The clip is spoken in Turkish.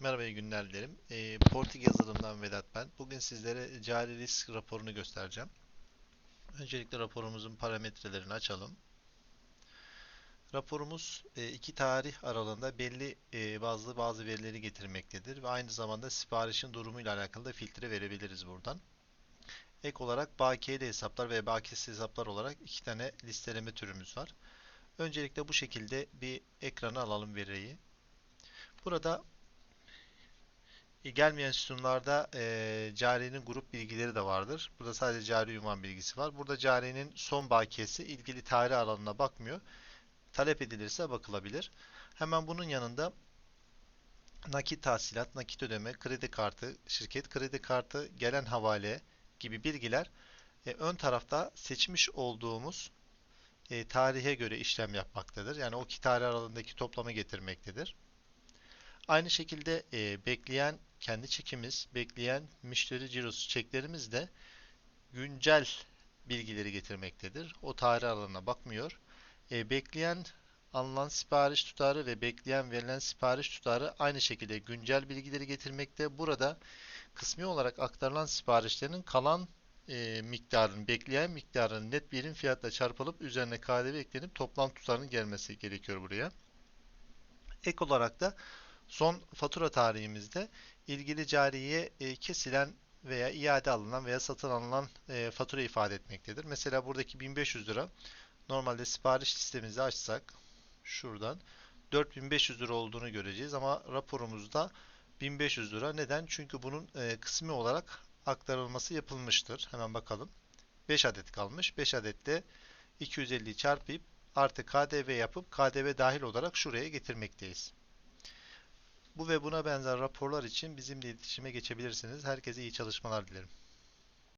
Merhaba iyi günler dilerim. E, Portik yazılımdan Vedat ben. Bugün sizlere cari risk raporunu göstereceğim. Öncelikle raporumuzun parametrelerini açalım. Raporumuz e, iki tarih aralığında belli e, bazı bazı verileri getirmektedir ve aynı zamanda siparişin durumuyla alakalı da filtre verebiliriz buradan. Ek olarak bakiyeli hesaplar ve bakiyesiz hesaplar olarak iki tane listeleme türümüz var. Öncelikle bu şekilde bir ekrana alalım veriyi. Burada gelmeyen sütunlarda e, carinin grup bilgileri de vardır. Burada sadece cari ünvan bilgisi var. Burada carinin son bakiyesi ilgili tarih aralığına bakmıyor. Talep edilirse bakılabilir. Hemen bunun yanında nakit tahsilat, nakit ödeme, kredi kartı, şirket kredi kartı, gelen havale gibi bilgiler e, ön tarafta seçmiş olduğumuz e, tarihe göre işlem yapmaktadır. Yani o iki tarih aralığındaki toplamı getirmektedir. Aynı şekilde e, bekleyen kendi çekimiz, bekleyen müşteri cirosu çeklerimiz de güncel bilgileri getirmektedir. O tarih aralığına bakmıyor. E, bekleyen alınan sipariş tutarı ve bekleyen verilen sipariş tutarı aynı şekilde güncel bilgileri getirmekte. Burada kısmi olarak aktarılan siparişlerin kalan e, miktarın, bekleyen miktarın net birim fiyatla çarpılıp üzerine KDV eklenip toplam tutarının gelmesi gerekiyor buraya. Ek olarak da son fatura tarihimizde ilgili cariye e, kesilen veya iade alınan veya satın alınan e, fatura ifade etmektedir. Mesela buradaki 1500 lira normalde sipariş listemizi açsak şuradan 4500 lira olduğunu göreceğiz ama raporumuzda 1500 lira. Neden? Çünkü bunun e, kısmi olarak aktarılması yapılmıştır. Hemen bakalım. 5 adet kalmış. 5 adette 250'yi çarpıp artı KDV yapıp KDV dahil olarak şuraya getirmekteyiz. Bu ve buna benzer raporlar için bizimle iletişime geçebilirsiniz. Herkese iyi çalışmalar dilerim.